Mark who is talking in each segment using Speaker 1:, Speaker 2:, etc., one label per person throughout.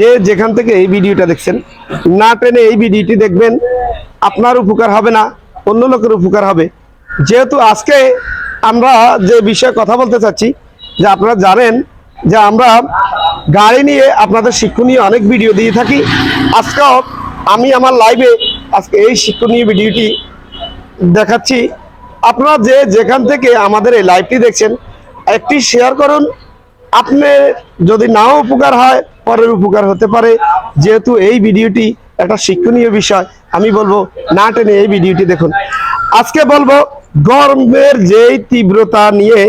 Speaker 1: যে যেখান থেকে এই ভিডিওটা দেখছেন, না টেনে এই ভিডিওটি দেখবেন, আপনার উপকার হবে না, অন্য লোকের উপকার হবে। যেহেতু আজকে আমরা যে বিষয়ে কথা বলতে চাচ্ছি, যে আপনারা জানেন যে আমরা গাড়ি নিয়ে আপনাদের শিক্ষণীয় অনেক ভিডিও দিয়ে থাকি। আজকেও আমি আমার লাইভে আজকে এই শিক্ষণীয় ভিডিওটি দেখাচ্ছি। আপনারা যে যেখান থেকে আমাদের এই লাইভটি দেখছেন, একটি শেয়ার করুন। আপনি যদি নাও উপকার হয় পরের উপকার হতে পারে। যেহেতু এই ভিডিওটি একটা শিক্ষণীয় বিষয়, আমি বলব না টেনে এই ভিডিওটি দেখুন। আজকে বলব গরমের যেই তীব্রতা নিয়ে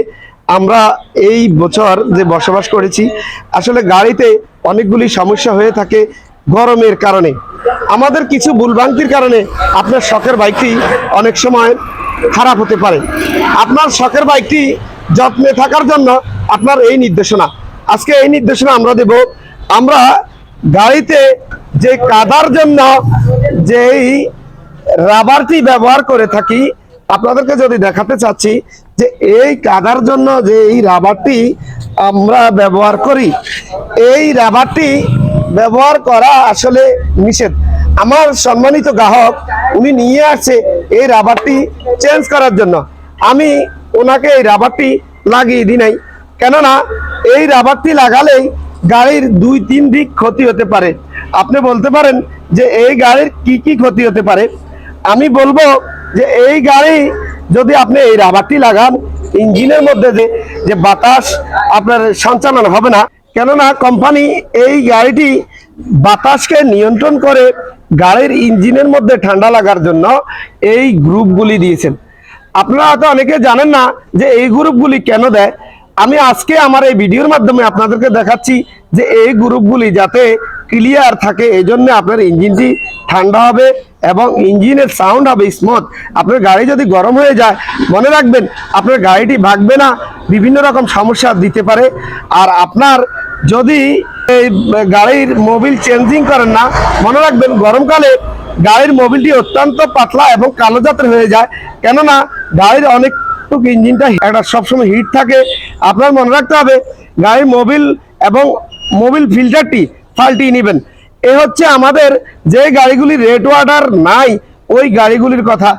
Speaker 1: আমরা এই বছর যে বসবাস করেছি, আসলে গাড়িতে অনেকগুলি সমস্যা হয়ে থাকে গরমের কারণে। আমাদের কিছু ভুলভ্রান্তির কারণে আপনার শখের বাইকটি অনেক সময় খারাপ হতে পারে। আপনার শখের বাইকটি যত্নে থাকার জন্য আপনার এই নির্দেশনা। আজকে এই নির্দেশনা আমরা দেব আমরা গাড়িতে যে কাদার জন্য যেই রাবারটি ব্যবহার করে থাকি, আপনাদেরকে যদি দেখাতে চাচ্ছি যে এই কাদার জন্য যে এই রাবারটি আমরা ব্যবহার করি, এই রাবারটি ব্যবহার করা আসলে নিষেধ। আমার সম্মানিত গ্রাহক, উনি নিয়ে আসছে এই রাবারটি চেঞ্জ করার জন্য। আমি ওনাকে এই রাবারটি লাগিয়ে দিই নাই। কেননা, এই রাবারটি লাগালেই গাড়ির দুই, তিন দিক ক্ষতি হতে পারে। আপনি বলতে পারেন যে এই গাড়ির কি কি ক্ষতি হতে পারে? আমি বলব যে এই গাড়ি যদি আপনি এই রাবারটি লাগান, ইঞ্জিনের মধ্যে যে যে বাতাস আপনার সঞ্চালন হবে না, কেননা কোম্পানি এই গাড়িটি বাতাসকে নিয়ন্ত্রণ করে গাড়ির ইঞ্জিনের মধ্যে ঠান্ডা লাগার জন্য এই গ্রুপগুলি দিয়েছেন। আপনারা হয়তো অনেকে জানেন না যে এই গ্রুপগুলি কেন দেয়? আমি আজকে আমার এই ভিডিওর মাধ্যমে আপনাদেরকে দেখাচ্ছি যে এই গ্রুপগুলি যাতে ক্লিয়ার থাকে, এই জন্য আপনার ইঞ্জিনটি ঠান্ডা হবে এবং ইঞ্জিনের সাউন্ড হবে স্মুথ আপনার গাড়ি যদি গরম হয়ে যায়, মনে রাখবেন আপনার গাড়িটি ভাগবে না, বিভিন্ন রকম সমস্যা দিতে পারে। আর আপনার যদি এই গাড়ির মোবিল চেঞ্জিং করেন না, মনে রাখবেন গরমকালে গাড়ির মোবিলটি অত্যন্ত পাতলা এবং কালো জাতের হয়ে যায়। কেননা গাড়ির অনেক ইঞ্জিনটা একটা সবসময় হিট থাকে আপনার মনে রাখতে হবে, গাড়ির মোবিল এবং মোবিল ফিল্টারটি পাল্টিয়ে নেবেন। এ হচ্ছে আমাদের যে গাড়িগুলি রেড ওয়াটার নাই, ওই গাড়িগুলির কথা।